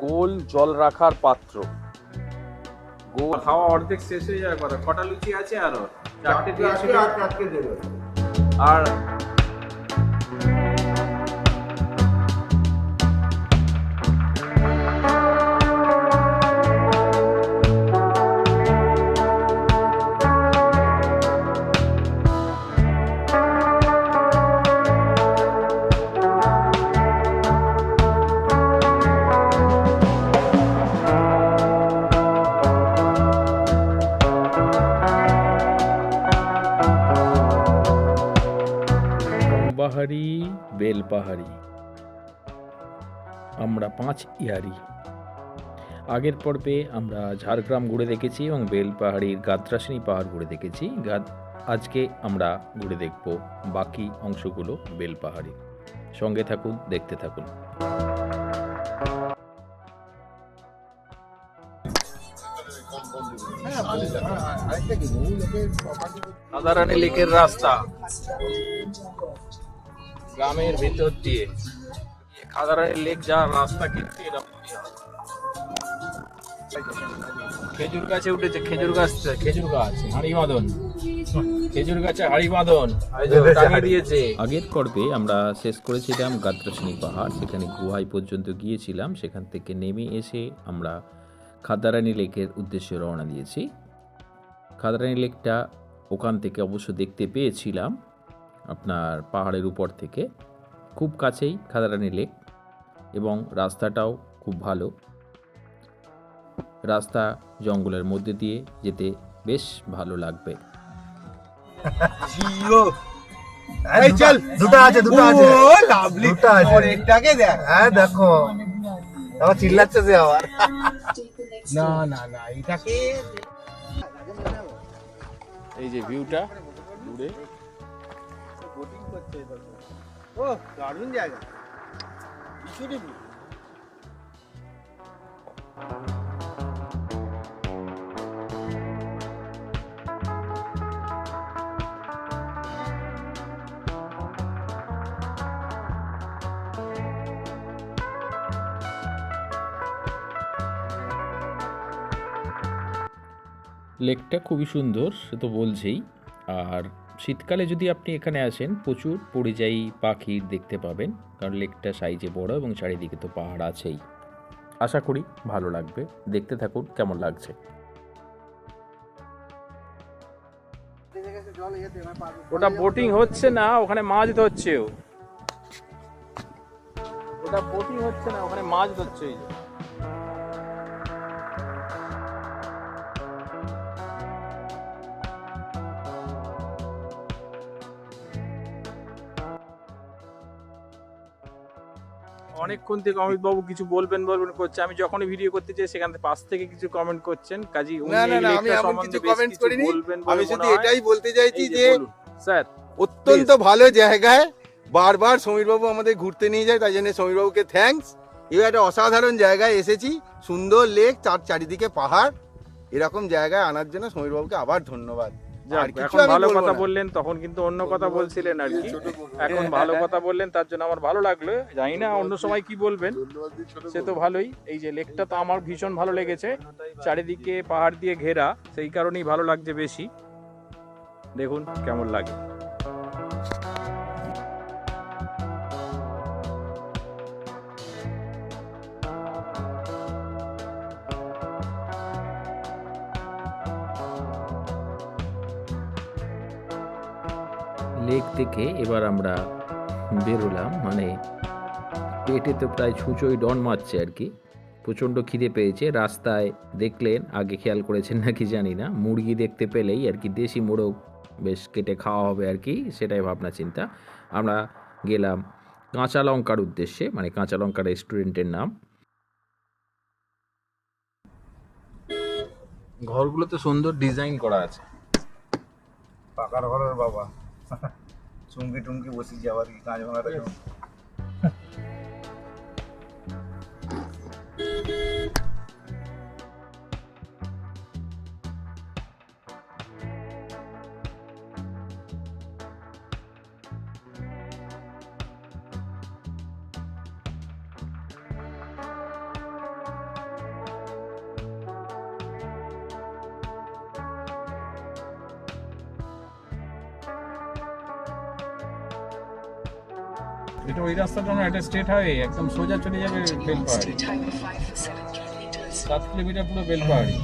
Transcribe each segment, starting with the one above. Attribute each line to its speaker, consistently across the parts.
Speaker 1: গোল জল রাখার পাত্র। গোল
Speaker 2: খাওয়া অর্ধেক শেষ হয়ে যাওয়ার কথা কটা লুচি আছে আরও? চারটে
Speaker 3: দেবে।
Speaker 2: আর
Speaker 1: পাহাড়ি। বেলপাহাড়ি। আমরা পাঁচ ইয়ারি। আগের পর্বে আমরা ঝাড়গ্রাম ঘুরে দেখেছি এবং বেলপাহাড়ির গাদ্রাসিনী পাহাড় ঘুরে দেখেছি। গাদ- আজকে আমরা ঘুরে দেখব বাকি অংশগুলো বেলপাহাড়ি সঙ্গে থাকুন দেখতে থাকুন।
Speaker 3: লেকের
Speaker 2: রাস্তা। গ্রামের ভেতর দিয়ে। খাদারানি লেক যাওয়ার রাস্তা কিন্তু এরকমই খেজুর গাছে উঠেছে খেজুর গাছ খেজুর গাছ হাড়ি বাঁধন খেজুর গাছে হাড়ি। বাঁধন দিয়েছে।
Speaker 1: আগের পর্বে আমরা শেষ করেছিলাম গাদ্রাসিনী পাহাড় সেখানে গুহাই পর্যন্ত গিয়েছিলাম সেখান থেকে নেমে এসে আমরা খাদারানি লেকের উদ্দেশ্যে রওনা দিয়েছি। খাদারানি লেকটা ওখান থেকে অবশ্য দেখতে পেয়েছিলাম আপনার পাহাড়ের উপর থেকে খুব কাছেই খাদারানি লেক এবং রাস্তাটাও খুব ভালো। রাস্তা জঙ্গলের মধ্যে দিয়ে যেতে বেশ ভালো লাগবে।
Speaker 3: এই চল দুটো আছে দুটো আছে।
Speaker 4: ও লাভলি
Speaker 3: দুটো আছে।
Speaker 4: অনেকটাকে দেখ।
Speaker 3: হ্যাঁ দেখো। আবার চিল্লাচ্ছে যে আবার।
Speaker 4: না না না এটাকে
Speaker 2: এই যে ভিউটা দূরে।
Speaker 4: ও দারুণ জায়গা। view।
Speaker 1: লেকটা খুবই সুন্দর সে তো বলছেই। আর শীতকালে যদি আপনি এখানে আসেন, প্রচুর পরিযায়ী পাখির দেখতে পাবেন। কারণ লেকটা সাইজে বড় এবং চারিদিকে তো পাহাড় আছেই। আশা করি ভালো লাগবে। দেখতে থাকুন কেমন লাগছে।
Speaker 2: ওটা বোটিং হচ্ছে না, ওখানে মাছ ধরছে ওটা বোটিং হচ্ছে না, ওখানে মাছ ধরছে অনেকক্ষণ থেকে অমিত বাবু কিছু বলবেন বলবেন করছে। আমি যখনই ভিডিও করতে চাই সেখান থেকে পাশ থেকে কিছু কমেন্ট করছেন। কাজী উনি
Speaker 4: না, না, না, আমি এমন কিছু
Speaker 2: কিছু
Speaker 4: করিনি। আমি শুধু এটাই বলতে চাইছি যে
Speaker 2: স্যার
Speaker 4: অত্যন্ত ভালো জায়গায় বারবার সমীরবাবু আমাদের ঘুরতে নিয়ে যায় তাই জন্য সমীরবাবুকে থ্যাঙ্কস এবার একটা অসাধারণ জায়গায় এসেছি সুন্দর লেক চার চারিদিকে পাহাড়। এরকম জায়গায় আনার জন্য সমীরবাবুকে আবার ধন্যবাদ।
Speaker 2: এখন ভালো কথা বললেন তখন কিন্তু অন্য কথা বলছিলেন আর কি। এখন ভালো কথা বললেন তার জন্য আমার ভালো লাগল। জানি না অন্য সময় কি বলবেন সে তো ভালোই। এই যে লেকটা তো আমার ভীষণ ভালো লেগেছে। চারিদিকে পাহাড় দিয়ে ঘেরা সেই কারণেই ভালো লাগছে বেশি। দেখুন কেমন লাগে।
Speaker 1: থেকে এবার আমরা বেরোলাম। মানে পেটে তো প্রায় ছুঁচোই ডন মারছে আর কি। প্রচণ্ড খিদে পেয়েছে। রাস্তায় দেখলেন, আগে খেয়াল করেছেন নাকি জানি না, মুরগি দেখতে পেলেই আর কি দেশি মোড়ক বেশ কেটে খাওয়া হবে আর কি, সেটাই ভাবনা চিন্তা। আমরা গেলাম কাঁচা লঙ্কার উদ্দেশ্যে মানে কাঁচা লঙ্কা রেস্টুরেন্টের নাম।
Speaker 2: ঘরগুলো তো সুন্দর ডিজাইন করা আছে।
Speaker 3: পাকার ঘরের বাবা। চুমকি টুমকি বসিয়েছি আবার কি কাঁচ ভাঙাটা কেমন?
Speaker 2: এটা রাস্তাটা না একটা স্ট্রেট হাইওয়ে একদম সোজা চলে যাবে বেলপাহাড়ি। সাত কিলোমিটার পুরো বেলপাহাড়ি।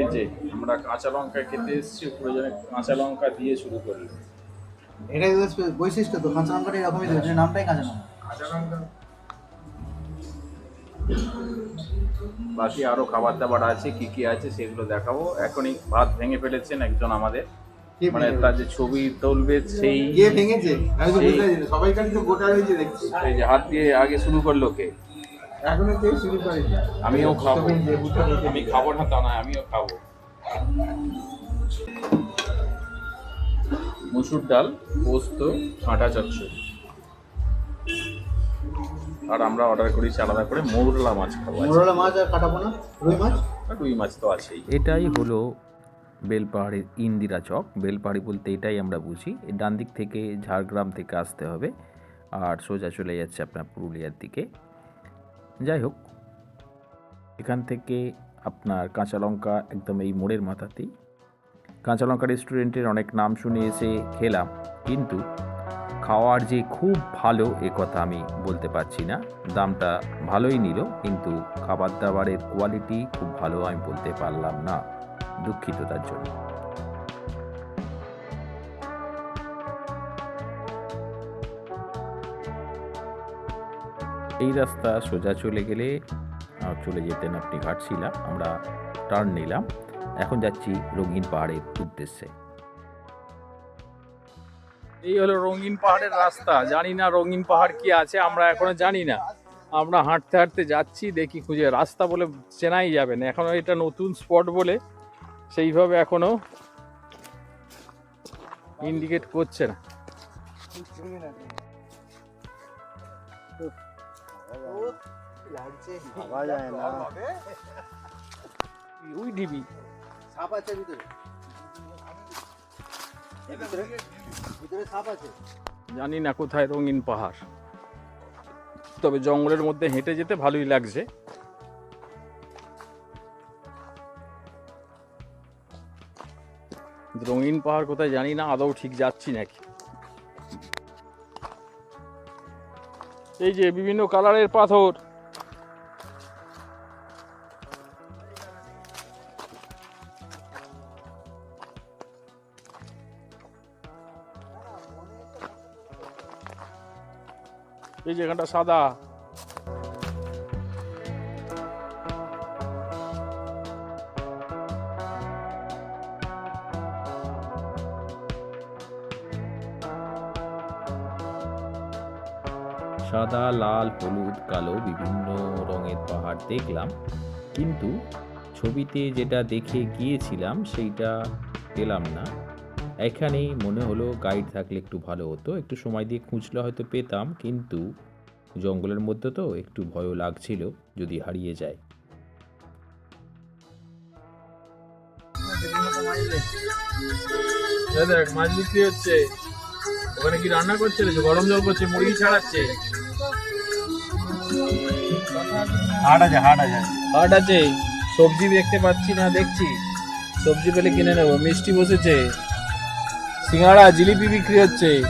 Speaker 2: এই যে আমরা কাঁচা লঙ্কা খেতে এসেছি প্রয়োজনে কাঁচা লঙ্কা দিয়ে শুরু করলে
Speaker 5: এটাই বৈশিষ্ট্য তো কাঁচা লঙ্কাটা এরকমই দেবে নামটাই কাঁচা লঙ্কা।
Speaker 2: বাকি আরও খাবার দাবার আছে কি কি আছে সেগুলো দেখাবো। এখনই ভাত ভেঙে ফেলেছেন একজন আমাদের। মানে তার যে ছবি তুলবে সেই
Speaker 4: কে ভেঙেছে? আমি তো বুঝতে পারছি না। সবাই খালি তো গোটা রয়েছে দেখছি।
Speaker 2: এই যে হাত দিয়ে আগে শুরু করল কে?
Speaker 4: এখনও কেউ শুরু করেনি।
Speaker 2: আমিও খাব।
Speaker 4: বুঝতে পেরেছি।
Speaker 2: আমি খাব না তা নয় আমিও খাব। মুসুর ডাল পোস্ত কাঁটা চচ্চড়ি। আর আমরা অর্ডার করেছি আলাদা করে মৌরলা মাছ খাব আজকে।
Speaker 5: মোরলা মাছ আর কাটাবো না রুই মাছ?
Speaker 2: আর রুই মাছ তো আছেই।
Speaker 1: এটাই হলো বেলপাহাড়ির ইন্দিরা চক। বেলপাহাড়ি বলতে এটাই আমরা বুঝি। ডান দিক থেকে ঝাড়গ্রাম থেকে আসতে হবে। আর সোজা চলে যাচ্ছে আপনার পুরুলিয়ার দিকে। যাই হোক, এখান থেকে আপনার কাঁচা লঙ্কা একদম এই মোড়ের মাথাতেই। কাঁচা লঙ্কা রেস্টুরেন্টের অনেক নাম শুনে এসে খেলাম। কিন্তু খাওয়ার যে খুব ভালো এ কথা আমি বলতে পারছি না। দামটা ভালোই নিল, কিন্তু খাবার দাবারের কোয়ালিটি খুব ভালো আমি বলতে পারলাম না। দুঃখিত তার জন্য। এই রাস্তা সোজা চলে গেলে চলে যেতেন আপনি ঘাটশিলা আমরা টার্ন নিলাম। এখন যাচ্ছি রঙিন পাহাড়ের উদ্দেশ্যে।
Speaker 2: এই হলো রঙিন পাহাড়ের রাস্তা। জানি না রঙিন পাহাড় কি আছে, আমরা এখনও জানি না। আমরা হাঁটতে হাঁটতে যাচ্ছি, দেখি খুঁজে। রাস্তা বলে চেনাই যাবে না। এখনও এটা নতুন স্পট বলে সেইভাবে এখনও ইন্ডিকেট করছে না।
Speaker 5: ভাবা যায় না
Speaker 2: ওই ডিবি
Speaker 5: সাপ আছে ভিতরে ভিতরে ভিতরে সাপ আছে
Speaker 2: জানি না কোথায় রঙিন পাহাড়। তবে জঙ্গলের মধ্যে হেঁটে যেতে ভালোই লাগছে। রঙিন পাহাড় কোথায় জানি না, আদৌ ঠিক যাচ্ছি নাকি? এই যে বিভিন্ন কালারের পাথর। এই যে এখানটা সাদা।
Speaker 1: লাল, হলুদ, কালো বিভিন্ন রঙের পাহাড় দেখলাম। কিন্তু ছবিতে যেটা দেখে গিয়েছিলাম সেইটা পেলাম না। এখানেই মনে হলো গাইড থাকলে একটু ভালো হতো। একটু সময় দিয়ে খুঁজলে হয়তো পেতাম, কিন্তু জঙ্গলের মধ্যে তো একটু ভয়ও লাগছিল যদি হারিয়ে যায়।
Speaker 2: দেখ, মাছ বিক্রি হচ্ছে। ওখানে কি রান্না করছে গরম জল করছে, মুরগি ছাড়াচ্ছে।
Speaker 3: হাট আছে হাট আছে।
Speaker 2: হাট আছে। সবজি দেখতে পাচ্ছি না দেখছি। সবজি পেলে কিনে নেব। মিষ্টি বসেছে। সিঙ্গাড়া জিলিপি বিক্রি হচ্ছে।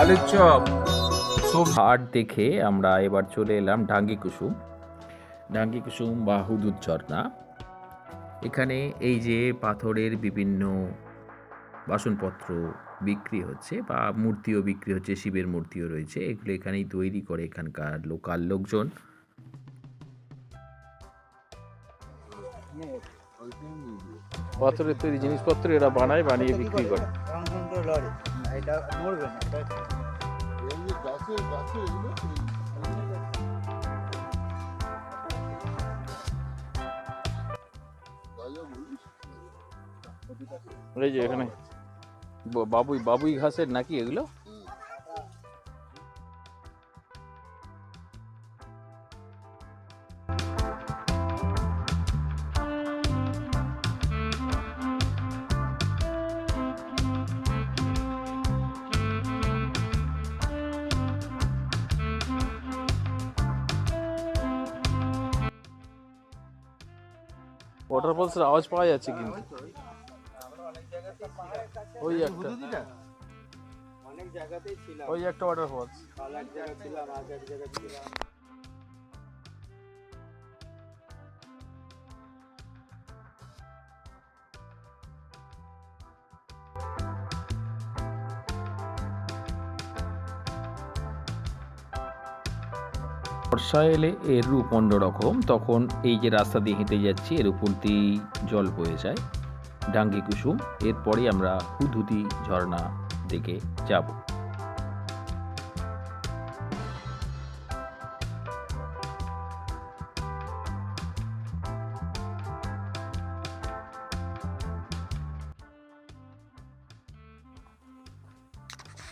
Speaker 2: আলুর চপ।
Speaker 1: হাট দেখে আমরা এবার চলে এলাম ডাঙ্গি কুসুম। ডাঙ্গি কুসুম বা হুদুদ ঝর্ণা। এখানে এই যে পাথরের বিভিন্ন বাসনপত্র বিক্রি হচ্ছে বা মূর্তিও বিক্রি হচ্ছে, শিবের মূর্তিও রয়েছে। এগুলো এখানেই তৈরি করে এখানকার লোকাল লোকজন।
Speaker 2: পাথরের তৈরি জিনিসপত্র এরা বানায়, বানিয়ে বিক্রি করে। এই যে এখানে বাবুই বাবুই ঘাসের নাকি এগুলো? ওয়াটারফলসের আওয়াজ পাওয়া যাচ্ছে কিন্তু। ওই একটা।
Speaker 5: অনেক জায়গাতেই ছিলাম।
Speaker 2: ওই একটা ওয়াটারফলস
Speaker 5: এক জায়গায় ছিলাম আজ এক জায়গায় ছিলাম।
Speaker 1: বর্ষা এলে এর রূপ অন্যরকম তখন এই যে রাস্তা দিয়ে হেঁটে যাচ্ছি এর উপর দিয়েই জল বয়ে যায়। ডাঙ্গি কুসুম এরপরে আমরা হুদহুদি ঝর্ণা দিকে যাব।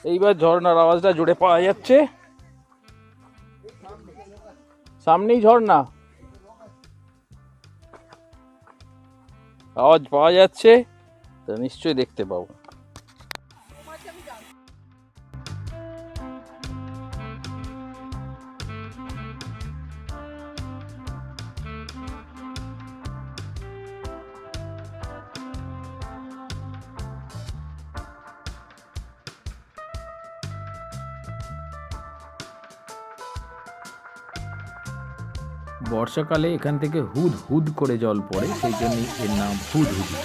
Speaker 2: এইবার ঝর্ণার আওয়াজটা জুড়ে পাওয়া যাচ্ছে। সামনেই ঝর্ণা। আওয়াজ পাওয়া যাচ্ছে তা নিশ্চয়ই দেখতে পাবো।
Speaker 1: বর্ষাকালে এখান থেকে হুদ হুদ করে জল পড়ে সেই জন্যই এর নাম হুদ হুদি।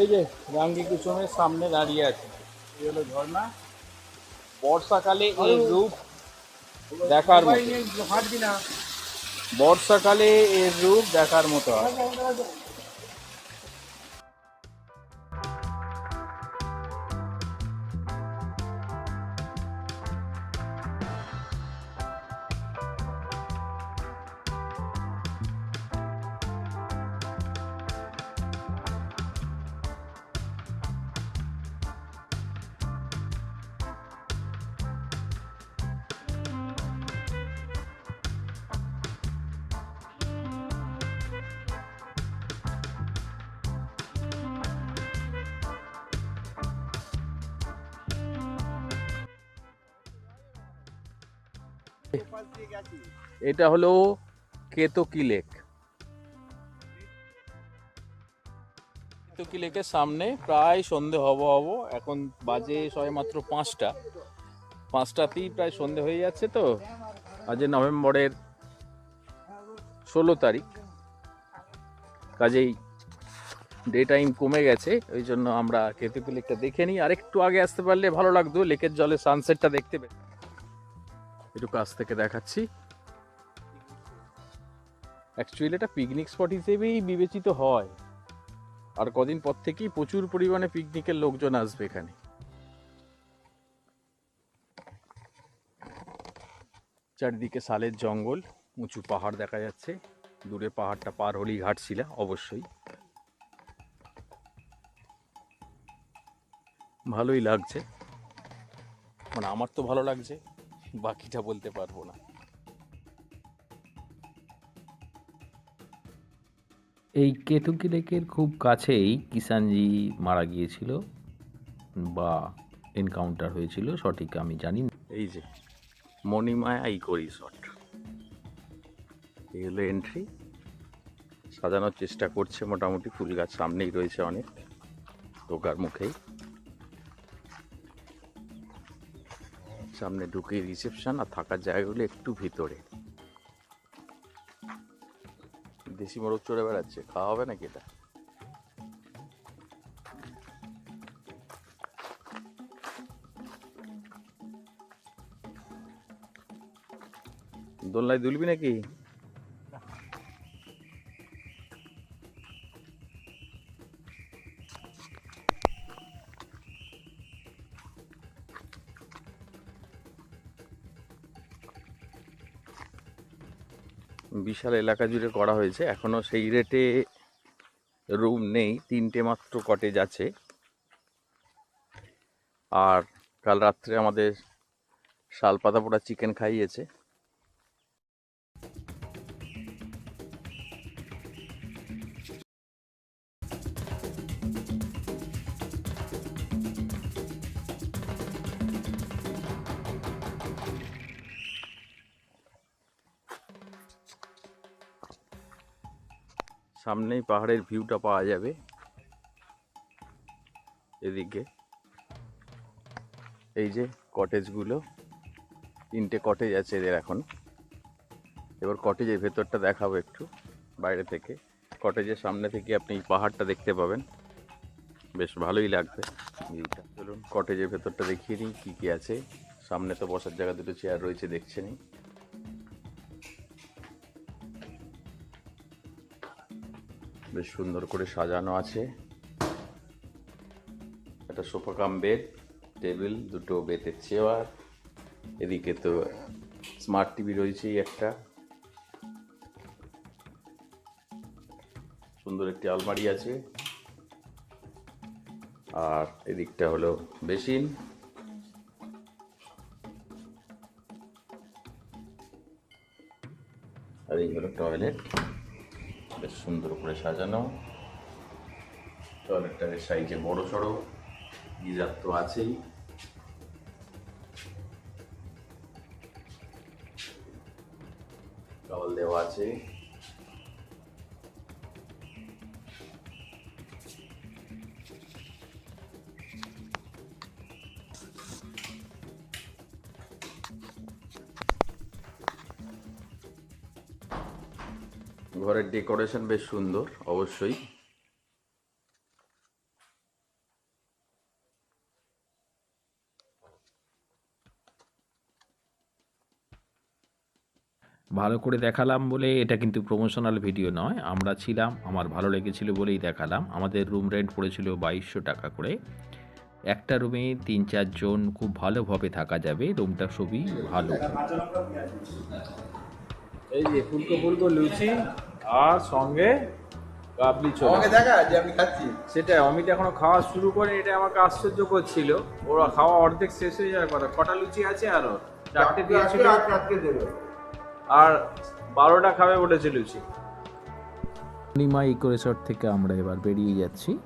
Speaker 2: এই যে রাঙ্গি কুসুমের সামনে দাঁড়িয়ে আছে এই হলো ঝর্ণা। বর্ষাকালে এই রূপ দেখার মতো। বর্ষাকালে এর রূপ দেখার মতো। হয় এটা হলো কেতকি লেক। কেতকি লেকের সামনে প্রায় সন্ধে হব হব, এখন বাজে সবে মাত্র পাঁচটা। পাঁচটাতেই প্রায় সন্ধে হয়ে যাচ্ছে তো আজ নভেম্বরের ষোলো তারিখ। কাজেই ডে টাইম কমে গেছে, ওই জন্য আমরা কেতকি লেকটা দেখে নিই। আর একটু আগে আসতে পারলে ভালো লাগতো, লেকের জলে সানসেটটা দেখতে পে একটু কাছ থেকে দেখাচ্ছি। অ্যাকচুয়ালি এটা পিকনিক স্পট হিসেবেই বিবেচিত হয়। আর কদিন পর থেকেই প্রচুর পরিমাণে পিকনিকের লোকজন আসবে এখানে। চারিদিকে শালের জঙ্গল, উঁচু পাহাড় দেখা যাচ্ছে। দূরে পাহাড়টা পার হলেই ঘাটশিলা, অবশ্যই। ভালোই লাগছে। মানে আমার তো ভালো লাগছে। বাকিটা বলতে পারব না।
Speaker 1: এই কেতুকি লেকের খুব কাছেই কিষানজি মারা গিয়েছিল বা এনকাউন্টার হয়েছিল সঠিক আমি জানি
Speaker 2: এই যে মণিমায়া ইকো রিসর্ট। এই হলো এন্ট্রি সাজানোর চেষ্টা করছে মোটামুটি ফুল গাছ সামনেই রয়েছে অনেক ঢোকার মুখেই। সামনে ঢুকে রিসেপশন আর থাকার জায়গাগুলো একটু ভিতরে। দেশি মোরগ চড়ে বেড়াচ্ছে, খাওয়া হবে নাকি এটা? দোলনায় দুলবি নাকি? বিশাল এলাকা জুড়ে করা হয়েছে। এখনও সেই রেটে রুম নেই, তিনটে মাত্র কটেজ আছে। আর কাল রাত্রে আমাদের শালপাতা পোড়া চিকেন খাইয়েছে। সামনেই পাহাড়ের ভিউটা পাওয়া যাবে। এদিকে। এই যে কটেজগুলো তিনটে কটেজ আছে এদের এখন। এবার কটেজের ভেতরটা দেখাবো একটু, বাইরে থেকে। কটেজের সামনে থেকে আপনি পাহাড়টা দেখতে পাবেন। বেশ ভালোই লাগবে ভিউটা চলুন কটেজের ভেতরটা দেখিয়ে দিই, কী কী আছে। সামনে তো বসার জায়গা দুটো চেয়ার রয়েছে, দেখছেনই। বেশ সুন্দর করে সাজানো আছে। একটা সোফা কাম বেড, টেবিল, দুটো বেতের চেয়ার, এদিকে তো স্মার্ট টিভি রয়েছেই একটা। সুন্দর একটি আলমারি আছে। আর এদিকটা হলো বেসিন। আর এই হলো টয়লেট। বেশ সুন্দর করে সাজানো। টয়লেটটা বেশ সাইজে বড় সড়ো। গিজার তো আছেই। দেওয়া আছে। ডেকোরেশন বেশ সুন্দর অবশ্যই।
Speaker 1: ভালো করে দেখালাম বলে এটা কিন্তু প্রমোশনাল ভিডিও নয়। আমরা ছিলাম আমার ভালো লেগেছিল বলেই দেখালাম। আমাদের রুম রেন্ট পড়েছিল বাইশশো টাকা করে। একটা রুমে তিন চারজন খুব ভালোভাবে থাকা যাবে। রুমটা খুবই ভালো।
Speaker 2: এই যে ফুলকো ফুলকো লুচি। আর সঙ্গে কাবলি ছোলা।
Speaker 4: দেখা যে আমি খাচ্ছি।
Speaker 2: সেটা অমিত এখনও খাওয়া শুরু করে এটা আমাকে আশ্চর্য করছিল। ওরা খাওয়া অর্ধেক শেষ হয়ে যাওয়ার কথা। কটা লুচি আছে আরও? চারটে দিয়েছিল। আর বারোটা খাবে বলেছে লুচি।
Speaker 1: পূর্ণিমা ইকো রিসর্ট থেকে আমরা এবার বেরিয়ে যাচ্ছি।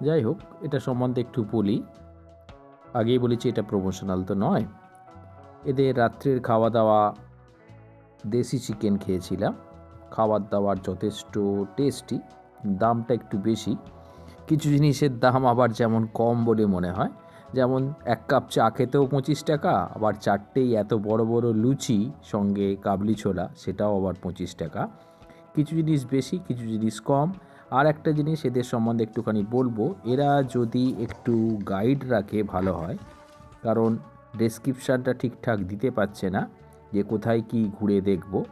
Speaker 1: যাই হোক এটা সম্বন্ধে একটু বলি। আগেই বলেছি এটা প্রমোশনাল তো নয়। এদের রাত্রের খাওয়া দাওয়া দেশি চিকেন খেয়েছিলাম। খাবার দাবার যথেষ্ট টেস্টি দামটা একটু বেশি। কিছু জিনিসের দাম আবার যেমন কম বলে মনে হয়। যেমন এক কাপ চা খেতেও পঁচিশ টাকা, আবার চারটেই এত বড় বড় লুচি সঙ্গে কাবলি ছোলা, সেটাও আবার পঁচিশ টাকা। কিছু জিনিস বেশি, কিছু জিনিস কম। আর একটা জিনিস এদের সম্বন্ধে একটুখানি বলব, এরা যদি একটু গাইড রাখে ভালো হয়, কারণ ডেসক্রিপশানটা ঠিকঠাক দিতে পারছে না, যে কোথায় কি ঘুরে দেখব।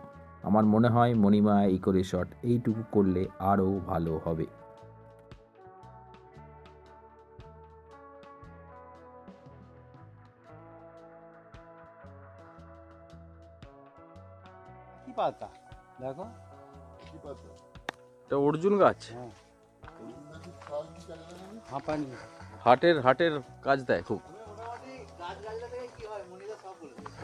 Speaker 1: আমার মনে হয় মণিমা ইকো রিসর্ট এইটুকু করলে আরও ভালো হবে।
Speaker 5: কি পাতা? দেখো।
Speaker 2: এটা অর্জুন গাছ? হাটের হাটের কাজ দেয় খুব।
Speaker 5: গাছ গাছটা থেকে কি হয় মনিরা সব বলে দেয়।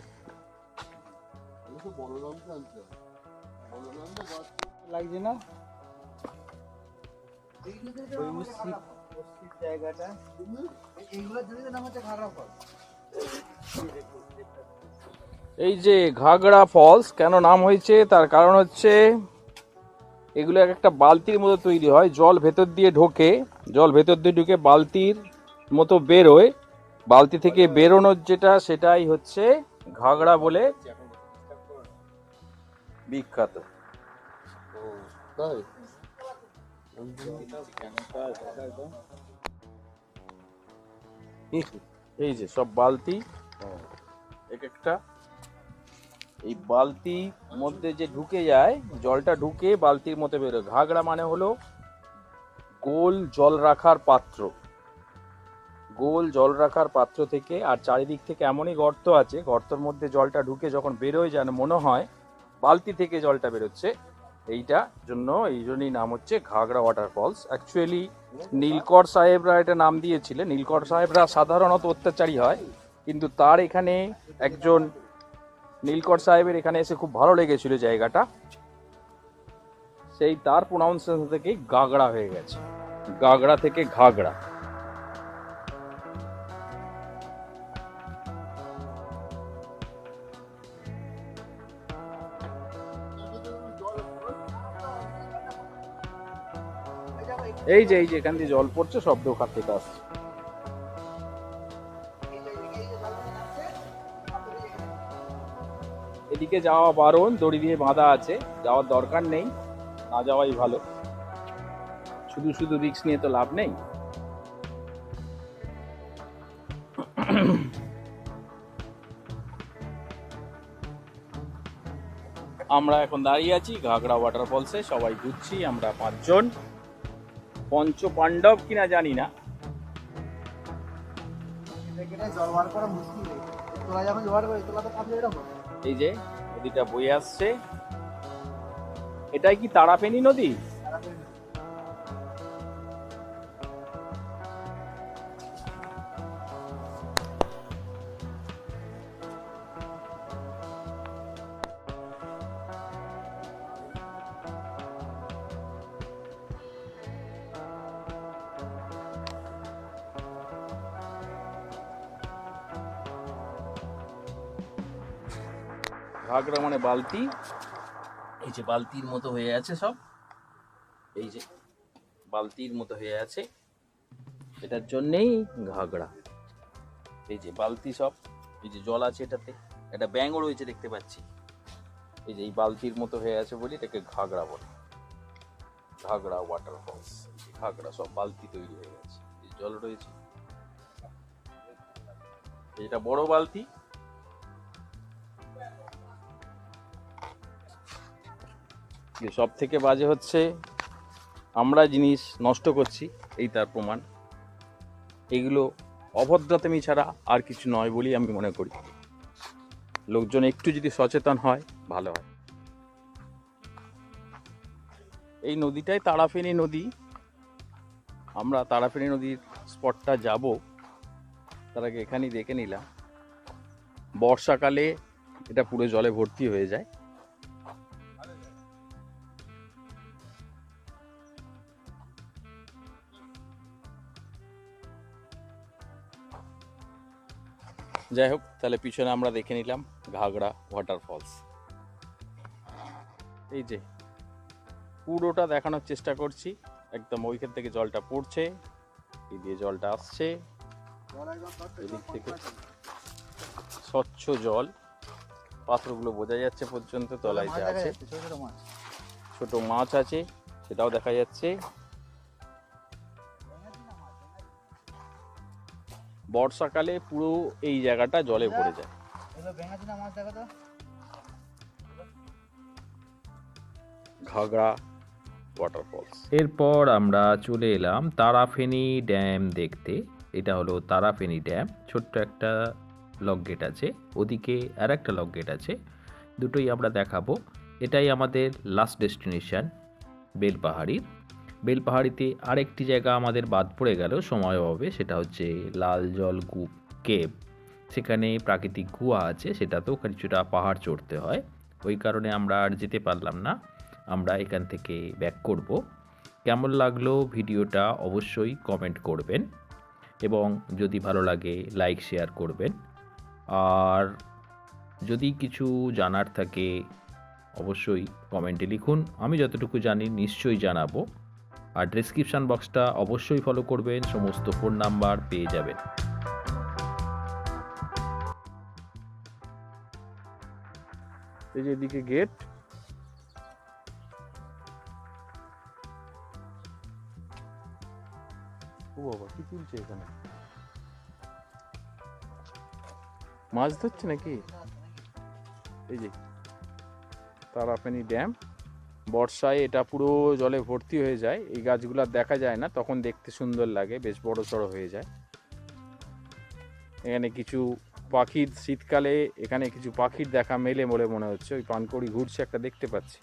Speaker 5: লাগছে না?
Speaker 2: এই যে ঘাগড়া ফলস, কেন নাম হয়েছে? তার কারণ হচ্ছে, এগুলো এক একটা বালতির মতো তৈরি হয়, জল ভেতর দিয়ে ঢোকে, জল ভেতর দিয়ে ঢুকে বালতির মতো বেরোয়। বালতি থেকে বেরোনোর যেটা, সেটাই হচ্ছে ঘাগড়া বলে বিখ্যাত। এই যে সব বালতি, এক একটা। এই বালতি মধ্যে যে ঢুকে যায়, জলটা ঢুকে বালতির মধ্যে বেরোয় ঘাগড়া মানে হলো গোল জল রাখার পাত্র। গোল জল রাখার পাত্র থেকে, আর চারিদিক থেকে এমনই গর্ত আছে, গর্তের মধ্যে জলটা ঢুকে যখন বেরোয় যেন মনে হয় বালতি থেকে জলটা বেরোচ্ছে। এইটা জন্য এই জন্যই নাম হচ্ছে ঘাগড়া ওয়াটার ফলস অ্যাকচুয়ালি নীলকর সাহেবরা এটা নাম দিয়েছিলেন। নীলকর সাহেবরা সাধারণত অত্যাচারী হয়, কিন্তু তার এখানে একজন নীলকর সাহেবের এখানে এসে খুব ভালো লেগেছিল জায়গাটা। সেই তার প্রোনাউন্সিয়েশন থেকে গাগড়া হয়ে গেছে। গাগড়া থেকে ঘাগড়া
Speaker 5: এই
Speaker 2: যে এই যে, এখান দিয়ে জল পড়ছে শব্দ ওখান থেকে আসছে। এদিকে যাওয়া বারণ, দড়ি দিয়ে বাঁধা আছে, যাওয়ার দরকার নেই, না যাওয়াই ভালো। শুধু শুধু রিক্স নিয়ে তো লাভ নেই। আমরা এখন দাঁড়িয়ে আছি, ঘাগড়া ওয়াটারফলসে সবাই ঘুরছি, আমরা পাঁচজন। পঞ্চ পাণ্ডব কিনা জানি না। এই যে নদীটা বয়ে আসছে। এটাই কি তারাপেনি নদী? ঘাগড়া মানে বালতি। এই যে বালতির মতো হয়ে আছে সব। এই যে বালতির মতো হয়ে আছে। এটার জন্যেই ঘাগড়া এই যে বালতি সব, এই যে জল আছে এটাতে। একটা ব্যাঙও রয়েছে দেখতে পাচ্ছি। এই যে এই বালতির মতো হয়ে আছে বলি এটাকে ঘাগড়া বলে। ঘাগড়া ওয়াটারফলস ঘাগড়া সব বালতি তৈরি হয়ে গেছে। জল রয়েছে। এটা বড় বালতি। সব থেকে বাজে হচ্ছে আমরা জিনিস নষ্ট করছি, এই তার প্রমাণ। এগুলো অভদ্রতামি ছাড়া আর কিছু নয় বলি আমি মনে করি। লোকজন একটু যদি সচেতন হয়, ভালো হয়। এই নদীটাই তারাফেনী নদী। আমরা তারাফেনী নদীর স্পটটা যাব। তার আগে এখানেই দেখে নিলাম। বর্ষাকালে এটা পুরো জলে ভর্তি হয়ে যায়। যাই হোক তাহলে পিছনে আমরা দেখে নিলাম ঘাগড়া ওয়াটারফলস এই যে পুরোটা দেখানোর চেষ্টা করছি। একদম ওইখান থেকে জলটা পড়ছে এই দিয়ে জলটা আসছে। এদিক থেকে স্বচ্ছ জল। পাত্রগুলো বোঝা যাচ্ছে পর্যন্ত তলায় যে আছে।
Speaker 5: ছোট মাছ
Speaker 2: আছে সেটাও দেখা যাচ্ছে। বর্ষাকালে পুরো এই জায়গাটা জলে ভরে যায়। ঘাগড়া ওয়াটারফলস
Speaker 1: এরপর আমরা চলে এলাম তারাফেনী ড্যাম দেখতে। এটা হলো তারাফেনী ড্যাম। ছোট্ট একটা লক গেট আছে। ওদিকে আর একটা লক গেট আছে। দুটোই আমরা দেখাবো। এটাই আমাদের লাস্ট ডেস্টিনেশন বেলপাহাড়ির বেলপাহাড়িতে আরেকটি জায়গা আমাদের বাদ পড়ে গেল, সময় অভাবে, সেটা হচ্ছে লাল জল কূপ কেব সেখানে প্রাকৃতিক গুহা আছে, সেটাতেও কিছুটা পাহাড় চড়তে হয়। ওই কারণে আমরা আর যেতে পারলাম না। আমরা এখান থেকে ব্যাক করব। কেমন লাগল ভিডিওটা অবশ্যই কমেন্ট করবেন এবং যদি ভালো লাগে লাইক শেয়ার করবেন। আর যদি কিছু জানার থাকে, অবশ্যই কমেন্টে লিখুন। আমি যতটুকু জানি, নিশ্চয়ই জানাব। আর ডেসক্রিপশান বক্সটা অবশ্যই ফলো করবেন, সমস্ত ফোন নাম্বার পেয়ে যাবেন।
Speaker 2: এই যে এদিকে গেট ও বাবা, কি এখানে? মাছ ধরছে নাকি? এই যে, তারাপেনি ড্যাম। বর্ষায় এটা পুরো জলে ভর্তি হয়ে যায়, এই গাছগুলো দেখা যায় না, তখন দেখতে সুন্দর লাগে, বেশ বড় সড়ো হয়ে যায়। এখানে কিছু পাখির শীতকালে, এখানে কিছু পাখির দেখা মেলে বলে মনে হচ্ছে, ওই পানকড়ি ঘুরছে একটা দেখতে পাচ্ছি।